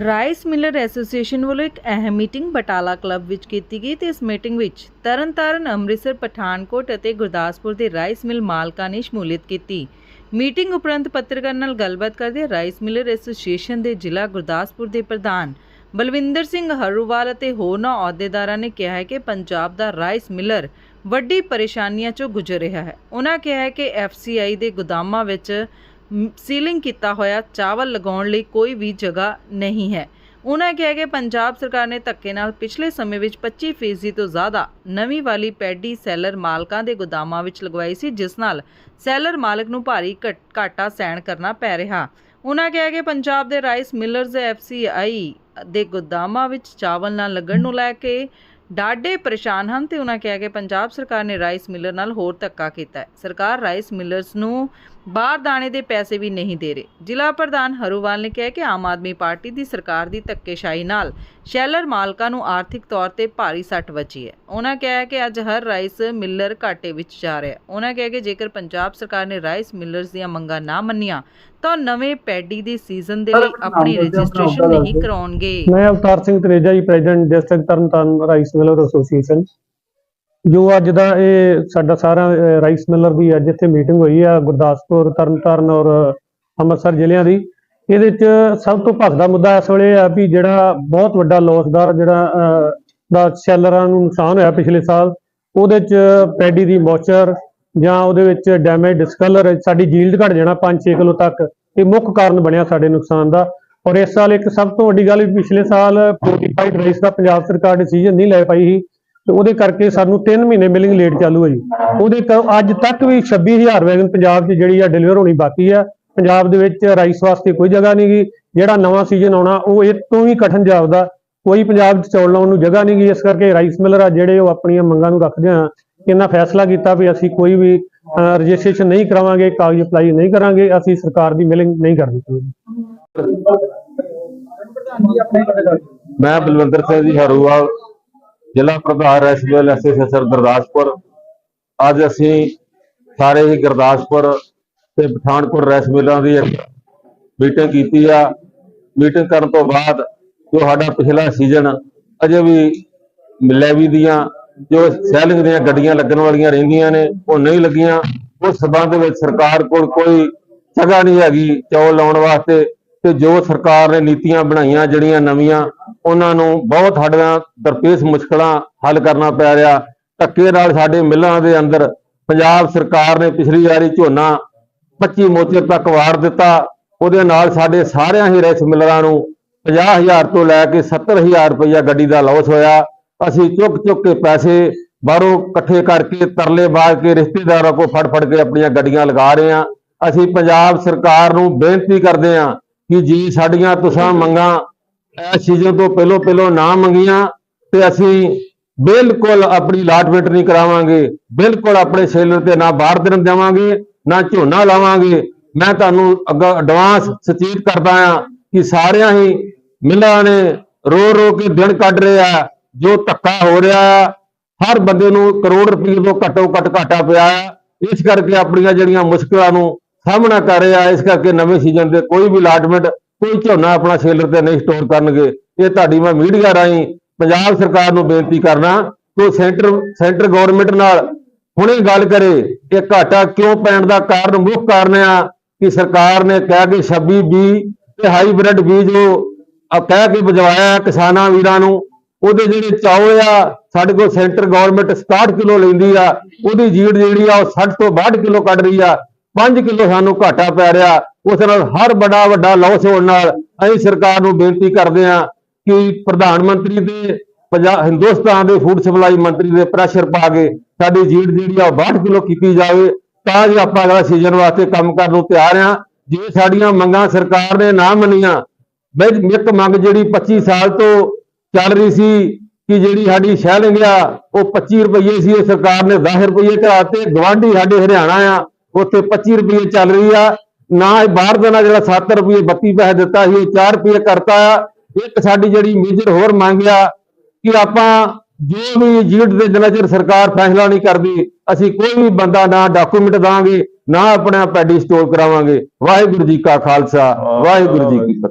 Rice miller association ਵੱਲੋਂ ਇੱਕ ਅਹਿਮ ਮੀਟਿੰਗ ਬਟਾਲਾ ਕਲੱਬ ਵਿੱਚ ਕੀਤੀ ਗਈ ਤੇ ਇਸ ਮੀਟਿੰਗ ਵਿੱਚ ਤਰਨਤਾਰਨ, ਅੰਮ੍ਰਿਤਸਰ, ਪਠਾਨਕੋਟ ਅਤੇ ਗੁਰਦਾਸਪੁਰ ਦੇ ਰਾਈਸ ਮਿਲ ਮਾਲਕਾਂ ਨੇ ਸ਼ਮੂਲੀਅਤ ਕੀਤੀ। ਮੀਟਿੰਗ ਉਪਰੰਤ ਪੱਤਰਕਾਰ ਨਾਲ ਗੱਲਬਾਤ ਕਰਦੇ ਰਾਈਸ ਮਿਲਰ ਐਸੋਸੀਏਸ਼ਨ ਦੇ ਜ਼ਿਲ੍ਹਾ ਗੁਰਦਾਸਪੁਰ ਦੇ ਪ੍ਰਧਾਨ ਬਲਵਿੰਦਰ ਸਿੰਘ ਹਰੂਵਾਲ ਅਤੇ ਹੋਰਨਾਂ ਅਹੁਦੇਦਾਰਾਂ ਨੇ ਕਿਹਾ ਹੈ ਕਿ ਪੰਜਾਬ ਦਾ ਰਾਈਸ ਮਿਲਰ ਵੱਡੀ ਪਰੇਸ਼ਾਨੀਆਂ 'ਚੋਂ ਗੁਜ਼ਰ ਰਿਹਾ ਹੈ। ਉਹਨਾਂ ਕਿਹਾ ਹੈ ਕਿ ਐਫਸੀਆਈ ਦੇ ਗੋਦਾਮਾਂ ਵਿੱਚ ਸੀਲਿੰਗ ਕੀਤਾ ਹੋਇਆ ਚਾਵਲ ਲਗਾਉਣ ਲਈ ਕੋਈ ਵੀ ਜਗ੍ਹਾ ਨਹੀਂ ਹੈ। ਉਹਨਾਂ ਕਿਹਾ ਕਿ ਪੰਜਾਬ ਸਰਕਾਰ ਨੇ ਧੱਕੇ ਨਾਲ ਪਿਛਲੇ ਸਮੇਂ ਵਿੱਚ 25% ਫੀਸਦੀ ਤੋਂ ਜ਼ਿਆਦਾ ਨਵੀਂ ਵਾਲੀ ਪੈਡੀ ਸੈਲਰ ਮਾਲਕਾਂ ਦੇ ਗੋਦਾਮਾਂ ਵਿੱਚ ਲਗਵਾਈ ਸੀ, ਜਿਸ ਨਾਲ ਸੈਲਰ ਮਾਲਕ ਨੂੰ ਭਾਰੀ ਘਟ- ਘਾਟਾ ਸਹਿਣ ਕਰਨਾ ਪੈ ਰਿਹਾ। ਉਹਨਾਂ ਕਿਹਾ ਕਿ ਪੰਜਾਬ ਦੇ ਰਾਈਸ ਮਿਲਰਜ਼ ਐਫਸੀਆਈ ਦੇ ਗੋਦਾਮਾਂ ਵਿੱਚ ਚਾਵਲ ਨਾ ਲੱਗਣ ਨੂੰ ਲੈ ਕੇ ਡਾਢੇ ਪਰੇਸ਼ਾਨ ਹਨ ਤੇ ਉਹਨਾਂ ਕਿਹਾ ਕਿ ਪੰਜਾਬ ਸਰਕਾਰ ਨੇ ਰਾਈਸ ਮਿਲਰ ਨਾਲ ਹੋਰ ਧੱਕਾ ਕੀਤਾ ਹੈ। ਸਰਕਾਰ ਰਾਈਸ ਮਿਲਰਸ ਨੂੰ ਬਾਹਰ ਦਾਣੇ ਦੇ ਪੈਸੇ ਵੀ ਨਹੀਂ ਦੇ ਰਹੀ। ਜ਼ਿਲ੍ਹਾ ਪ੍ਰਧਾਨ ਹਰੂਵਾਲ ਨੇ ਕਿਹਾ ਕਿ ਆਮ ਆਦਮੀ ਪਾਰਟੀ ਦੀ ਸਰਕਾਰ ਦੀ ਧੱਕੇਸ਼ਾਹੀ ਨਾਲ ਸ਼ੈਲਰ ਮਾਲਕਾਂ ਨੂੰ ਆਰਥਿਕ ਤੌਰ ਤੇ ਭਾਰੀ ਸੱਟ ਵੱਜੀ ਹੈ। ਉਹਨਾਂ ਕਿਹਾ ਕਿ ਅੱਜ ਹਰ ਰਾਈਸ ਮਿਲਰ ਘਾਟੇ ਵਿੱਚ ਜਾ ਰਿਹਾ ਹੈ। ਉਹਨਾਂ ਕਿਹਾ ਕਿ ਜੇਕਰ ਪੰਜਾਬ ਸਰਕਾਰ ਨੇ ਰਾਈਸ ਮਿਲਰਸ ਦੀਆਂ ਮੰਗਾਂ ਨਾ ਮੰਨੀਆਂ ਤਾਂ ਨਵੇਂ ਪੈਡੀ ਦੇ ਸੀਜ਼ਨ ਦੇ ਲਈ ਆਪਣੀ ਰਜਿਸਟ੍ਰੇਸ਼ਨ ਨਹੀਂ ਕਰਾਉਣਗੇ। ਮੈਂ Avtar Singh Taneja ji president district Tarn Taran rice miller association. ਜੋ ਅੱਜ ਦਾ ਇਹ ਸਾਡਾ ਸਾਰਾ ਰਾਈਸ ਮਿਲਰ ਦੀ ਅੱਜ ਇੱਥੇ ਮੀਟਿੰਗ ਹੋਈ ਆ, ਗੁਰਦਾਸਪੁਰ, ਤਰਨਤਾਰਨ ਔਰ ਅੰਮ੍ਰਿਤਸਰ ਜ਼ਿਲ੍ਹਿਆਂ ਦੀ। ਇਹਦੇ ਚ ਸਭ ਤੋਂ ਭਖਦਾ ਮੁੱਦਾ ਇਸ ਵੇਲੇ ਆ ਵੀ ਜਿਹੜਾ ਬਹੁਤ ਵੱਡਾ ਲੋਸਦਾਰ ਜਿਹੜਾ ਦਾ ਸੈਲਰਾਂ ਨੂੰ ਨੁਕਸਾਨ ਹੋਇਆ ਪਿਛਲੇ ਸਾਲ, ਉਹਦੇ ਚ ਪੈਡੀ ਦੀ ਮੋਚਰ ਜਾਂ ਉਹਦੇ ਵਿੱਚ ਡੈਮੇਜ ਡਿਸਕਲਰ ਸਾਡੀ ਜੀਲਡ ਘਟ ਜਾਣਾ 5-6 ਕਿਲੋ ਤੱਕ, ਇਹ ਮੁੱਖ ਕਾਰਨ ਬਣਿਆ ਸਾਡੇ ਨੁਕਸਾਨ ਦਾ। ਔਰ ਇਸ ਸਾਲ ਇੱਕ ਸਭ ਤੋਂ ਵੱਡੀ ਗੱਲ ਵੀ ਪਿਛਲੇ ਸਾਲ ਫੋਰਟੀਫਾਈਡ ਰਾਈਸ ਦਾ ਪੰਜਾਬ ਸਰਕਾਰ ਡਿਸੀਜਨ ਨਹੀਂ ਲੈ ਪਾਈ ਸੀ। ਤੇ ਉਹਦੇ ਕਰਕੇ ਸਾਨੂੰ 3 ਮਹੀਨੇ ਮਿਲਿੰਗ ਲੇਟ ਚਾਲੂ ਹੈ ਜੀ ਉਹਦੇ ਅੱਜ ਤੱਕ ਵੀ 26000 ਵੈਗਨ ਪੰਜਾਬ 'ਚ ਜਿਹੜੀ ਆ ਡਿਲੀਵਰ ਹੋਣੀ ਬਾਕੀ ਆ। ਪੰਜਾਬ ਦੇ ਵਿੱਚ ਰਾਈਸ ਵਾਸਤੇ ਕੋਈ ਜਗ੍ਹਾ ਨਹੀਂ ਗੀ ਜਿਹੜਾ ਨਵਾਂ ਸੀਜ਼ਨ ਆਉਣਾ, ਉਹ ਇਹ ਤੋਂ ਵੀ ਕਠਨ ਜਾਪਦਾ ਕੋਈ ਪੰਜਾਬ 'ਚ ਚੌਲ ਲਾਉਣ ਨੂੰ ਜਗ੍ਹਾ ਨਹੀਂ ਗੀ ਇਸ ਕਰਕੇ ਰਾਈਸ ਮਿਲਰ ਆ ਜਿਹੜੇ ਉਹ ਆਪਣੀਆਂ ਮੰਗਾਂ ਨੂੰ ਰੱਖਦੇ ਆ। ਇਹਨਾਂ ਫੈਸਲਾ ਕੀਤਾ ਵੀ ਅਸੀਂ ਕੋਈ ਵੀ ਰਜਿਸਟ੍ਰੇਸ਼ਨ ਨਹੀਂ ਕਰਾਵਾਂਗੇ, ਕਾਗਜ਼ ਅਪਲਾਈ ਨਹੀਂ ਕਰਾਂਗੇ। ਅਸੀਂ ਸਰਕਾਰ ਦੀ ਮਿਲਿੰਗ ਨਹੀਂ ਕਰਨੀ ਮੈਂ ਬਲਵਿੰਦਰ ਸਿੰਘ ਜੀ, ਹਰੂਵਾਲ। ਜ਼ਿਲ੍ਹਾ ਪ੍ਰਧਾਨ ਰੈਸਬਲ ਐਸੋਸੀਏਸ਼ਨ ਗੁਰਦਾਸਪੁਰ। ਅੱਜ ਅਸੀਂ ਸਾਰੇ ਹੀ ਗੁਰਦਾਸਪੁਰ ਤੇ ਪਠਾਨਕੋਟ ਰੈਸ ਮਿਲਾਂ ਦੀ ਇੱਕ ਮੀਟਿੰਗ ਕੀਤੀ ਆ। ਮੀਟਿੰਗ ਕਰਨ ਤੋਂ ਬਾਅਦ ਜੋ ਸਾਡਾ ਪਿਛਲਾ ਸੀਜ਼ਨ ਅਜੇ ਵੀ ਲੈਵੀ ਦੀਆਂ, ਜੋ ਸੈਲਿੰਗ ਦੀਆਂ ਗੱਡੀਆਂ ਲੱਗਣ ਵਾਲੀਆਂ ਰਹਿੰਦੀਆਂ ਨੇ, ਉਹ ਨਹੀਂ ਲੱਗੀਆਂ। ਉਸ ਸਬੰਧ ਵਿੱਚ ਸਰਕਾਰ ਕੋਲ ਕੋਈ ਜਗ੍ਹਾ ਨਹੀਂ ਹੈਗੀ ਚੌਲ ਲਾਉਣ ਵਾਸਤੇ। ਤੇ ਜੋ ਸਰਕਾਰ ਨੇ ਨੀਤੀਆਂ ਬਣਾਈਆਂ, ਜਿਹੜੀਆਂ ਨਵੀਆਂ, ਉਹਨਾਂ ਨੂੰ ਬਹੁਤ ਸਾਡੀਆਂ ਦਰਪੇਸ਼ ਮੁਸ਼ਕਲਾਂ ਹੱਲ ਕਰਨਾ ਪੈ ਰਿਹਾ। ਧੱਕੇ ਨਾਲ ਸਾਡੇ ਮਿੱਲਾਂ ਦੇ ਅੰਦਰ ਪੰਜਾਬ ਸਰਕਾਰ ਨੇ ਪਿਛਲੀ ਵਾਰੀ ਝੋਨਾ 25 ਮੋਚੇ ਤੱਕ ਵਾਰ ਦਿੱਤਾ। ਉਹਦੇ ਨਾਲ ਸਾਡੇ ਸਾਰਿਆਂ ਹੀ ਰੈਸ ਮਿਲਰਾਂ ਨੂੰ 50000 ਤੋਂ ਲੈ ਕੇ 70000 ਰੁਪਇਆ ਗੱਡੀ ਦਾ ਲਾਸ ਹੋਇਆ। ਅਸੀਂ ਚੁੱਕ ਚੁੱਕ ਕੇ ਪੈਸੇ ਬਾਹਰੋਂ ਇਕੱਠੇ ਕਰਕੇ ਤਰਲੇ ਬਾਗ ਕੇ ਰਿਸ਼ਤੇਦਾਰਾਂ ਕੋਲ ਫੜ ਫੜ ਕੇ ਆਪਣੀਆਂ ਗੱਡੀਆਂ ਲਗਾ ਰਹੇ ਹਾਂ। ਅਸੀਂ ਪੰਜਾਬ ਸਰਕਾਰ ਨੂੰ ਬੇਨਤੀ ਕਰਦੇ ਹਾਂ ਕਿ ਜੀ ਸਾਡੀਆਂ ਤੁਸਾਂ ਮੰਗਾਂ ਇਸ ਸੀਜ਼ਨ ਤੋਂ ਪਹਿਲੋਂ ਪਹਿਲੋਂ ਨਾ ਮੰਗੀਆਂ ਤੇ ਅਸੀਂ ਬਿਲਕੁਲ ਆਪਣੀ ਲਾਟਮੈਂਟ ਨਹੀਂ ਕਰਾਵਾਂਗੇ, ਬਿਲਕੁਲ ਆਪਣੇ ਸੇਲਰ ਤੇ ਨਾ ਬਾਹਰ ਦਿਨ ਦੇਵਾਂਗੇ, ਨਾ ਝੋਨਾ ਲਾਵਾਂਗੇ। ਮੈਂ ਤੁਹਾਨੂੰ ਅੱਗਾ ਐਡਵਾਂਸ ਸੁਚੇਤ ਕਰਦਾ ਆ ਕਿ ਸਾਰਿਆਂ ਹੀ ਮਿੱਲਾਂ ਨੇ ਰੋ ਰੋ ਕੇ ਦਿਨ ਕੱਢ ਰਹੇ ਆ ਜੋ ਧੱਕਾ ਹੋ ਰਿਹਾ ਆ ਹਰ ਬੰਦੇ ਨੂੰ ਕਰੋੜ ਰੁਪਏ ਤੋਂ ਘੱਟੋ ਘੱਟ ਘਾਟਾ ਪਿਆ ਆ ਇਸ ਕਰਕੇ ਆਪਣੀਆਂ ਜਿਹੜੀਆਂ ਮੁਸ਼ਕਲਾਂ ਨੂੰ ਸਾਹਮਣਾ ਕਰ ਰਿਹਾ, ਇਸ ਕਰਕੇ ਨਵੇਂ ਸੀਜ਼ਨ ਦੇ ਕੋਈ ਵੀ ਅਲਾਟਮੈਂਟ ਕੋਈ ਝੋਨਾ ਆਪਣਾ ਸੇਲਰ ਤੇ ਨਹੀਂ ਸਟੋਰ ਕਰਨਗੇ। ਇਹ ਤੁਹਾਡੀ ਮੈਂ ਮੀਡੀਆ ਰਾਹੀਂ ਪੰਜਾਬ ਸਰਕਾਰ ਨੂੰ ਬੇਨਤੀ ਕਰਨਾ ਕਿ ਸੈਂਟਰ ਸੈਂਟਰ ਗਵਰਨਮੈਂਟ ਨਾਲ ਹੁਣੇ ਗੱਲ ਕਰੇ। ਇਹ ਘਾਟਾ ਕਿਉਂ ਪੈਣ ਦਾ ਕਾਰਨ, ਮੁੱਖ ਕਾਰਨ ਆ ਕਿ ਸਰਕਾਰ ਨੇ ਕਹਿ ਕੇ 26 ਬੀ ਤੇ ਹਾਈਬ੍ਰਿਡ ਬੀਜ ਉਹ ਕਹਿ ਕੇ ਬਜਵਾਇਆ ਕਿਸਾਨਾਂ ਵੀਰਾਂ ਨੂੰ। ਉਹਦੇ ਜਿਹੜੇ ਚੌਲ ਆ, ਸਾਡੇ ਕੋਲ ਸੈਂਟਰ ਗਵਰਨਮੈਂਟ 67 ਕਿਲੋ ਲੈਂਦੀ ਆ। ਉਹਦੀ ਜੀੜ ਜਿਹੜੀ ਆ ਉਹ 60 ਤੋਂ 62 ਕਿਲੋ ਕੱਢ ਰਹੀ ਆ। 5 ਕਿਲੋ ਸਾਨੂੰ ਘਾਟਾ ਪੈ ਰਿਹਾ। ਉਸ ਨਾਲ ਹਰ ਬੜਾ ਵੱਡਾ ਲਾਸ ਹੋਣ ਨਾਲ ਅਸੀਂ ਸਰਕਾਰ ਨੂੰ ਬੇਨਤੀ ਕਰਦੇ ਆ ਕਿ ਪ੍ਰਧਾਨ ਮੰਤਰੀ ਦੇ ਪੰਜਾਬ ਹਿੰਦੁਸਤਾਨ ਦੇ ਫੂਡ ਸਪਲਾਈ ਮੰਤਰੀ ਦੇ ਪ੍ਰੈਸ਼ਰ ਪਾ ਕੇ ਸਾਡੀ ਜੀੜ ਜਿਹੜੀ ਆ 62 ਕਿਲੋ ਕੀਤੀ ਜਾਵੇ ਤਾਂ ਜੋ ਆਪਾਂ ਅਗਲਾ ਸੀਜ਼ਨ ਵਾਸਤੇ ਕੰਮ ਕਰਨ ਨੂੰ ਤਿਆਰ ਆ ਜੇ ਸਾਡੀਆਂ ਮੰਗਾਂ ਸਰਕਾਰ ਨੇ ਨਾ ਮੰਨੀਆਂ ਬਈ ਇੱਕ ਮੰਗ ਜਿਹੜੀ 25 ਸਾਲ ਤੋਂ ਚੱਲ ਰਹੀ ਸੀ ਕਿ ਜਿਹੜੀ ਸਾਡੀ ਸ਼ੈਲਿੰਗ ਆ, ਉਹ 25 ਰੁਪਏ ਸੀ, ਉਹ ਸਰਕਾਰ ਨੇ 10 ਰੁਪਏ ਕਰਾਤੇ ਗਵਾਂਢੀ ਸਾਡੇ ਹਰਿਆਣਾ ਆ ਉੱਥੇ 25 ਰੁਪਏ ਚੱਲ ਰਹੀ ਆ। ਨਾ ਇਹ ਬਾਹਰ ਦਾ ਨਾ ਜਿਹੜਾ 7 ਰੁਪਏ 32 ਪੈਸੇ ਦਿੱਤਾ ਸੀ, ਇਹ 4 ਰੁਪਏ ਕਰਤਾ ਆ। ਇੱਕ ਸਾਡੀ ਜਿਹੜੀ ਮੇਜਰ ਹੋਰ ਮੰਗ ਆ ਕਿ ਆਪਾਂ ਜੋ ਵੀ ਜੀਡ ਦੇ ਜਿੰਨਾ ਚਿਰ ਸਰਕਾਰ ਫੈਸਲਾ ਨਹੀਂ ਕਰਦੀ, ਅਸੀਂ ਕੋਈ ਵੀ ਬੰਦਾ ਨਾ ਡਾਕੂਮੈਂਟ ਦਾਂਗੇ, ਨਾ ਆਪਣਾ ਪੈਡੀ ਸਟੋਰ ਕਰਾਵਾਂਗੇ। ਵਾਹਿਗੁਰੂ ਜੀ ਕਾ ਖਾਲਸਾ, ਵਾਹਿਗੁਰੂ ਜੀ ਕੀ ਫਤਿਹ।